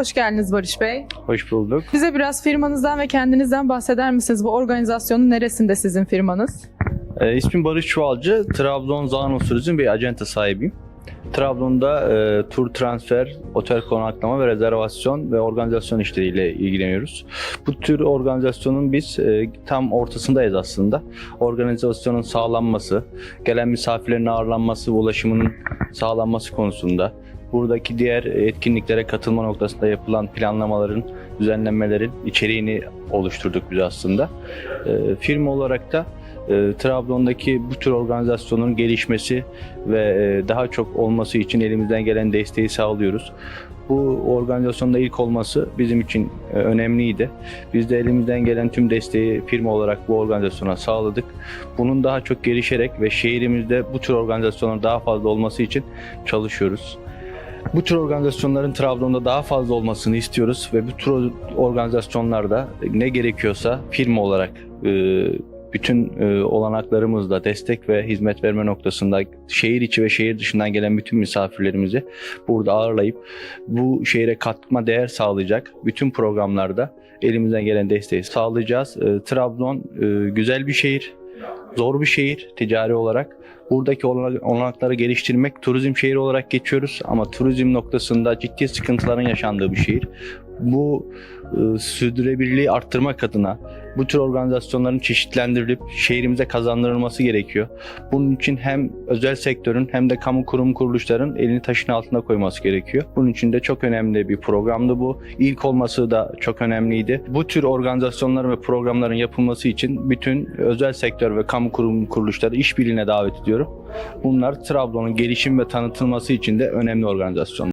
Hoş geldiniz Barış Bey. Hoş bulduk. Bize biraz firmanızdan ve kendinizden bahseder misiniz? Bu organizasyonun neresinde sizin firmanız? Ee, ismim Barış Çuvalcı. Trabzon Zanos Turizm bir acente sahibiyim. Trabzon'da e, tur transfer, otel konaklama ve rezervasyon ve organizasyon işleriyle ilgileniyoruz. Bu tür organizasyonun biz e, tam ortasındayız aslında. Organizasyonun sağlanması, gelen misafirlerin ağırlanması, ulaşımının sağlanması konusunda, buradaki diğer etkinliklere katılma noktasında yapılan planlamaların, düzenlenmelerin içeriğini oluşturduk biz aslında. E, firma olarak da e, Trabzon'daki bu tür organizasyonun gelişmesi ve e, daha çok olması için elimizden gelen desteği sağlıyoruz. Bu organizasyonda ilk olması bizim için e, önemliydi. Biz de elimizden gelen tüm desteği firma olarak bu organizasyona sağladık. Bunun daha çok gelişerek ve şehrimizde bu tür organizasyonların daha fazla olması için çalışıyoruz. Bu tür organizasyonların Trabzon'da daha fazla olmasını istiyoruz ve bu tür organizasyonlarda ne gerekiyorsa firma olarak e, bütün e, olanaklarımızla destek ve hizmet verme noktasında şehir içi ve şehir dışından gelen bütün misafirlerimizi burada ağırlayıp bu şehre katma değer sağlayacak bütün programlarda elimizden gelen desteği sağlayacağız. E, Trabzon güzel bir şehir, zor bir şehir ticari olarak. Buradaki olanak- olanakları geliştirmek turizm şehri olarak geçiyoruz ama turizm noktasında ciddi sıkıntıların yaşandığı bir şehir. Bu e, sürdürülebilirliği arttırmak adına bu tür organizasyonların çeşitlendirilip şehrimize kazandırılması gerekiyor. Bunun için hem özel sektörün hem de kamu kurum kuruluşların elini taşın altına koyması gerekiyor. Bunun için de çok önemli bir programdı bu. İlk olması da çok önemliydi. Bu tür organizasyonların ve programların yapılması için bütün özel sektör ve kamu kurum kuruluşları işbirliğine davet ediyorum. Bunlar Trabzon'un gelişim ve tanıtılması için de önemli organizasyonlar.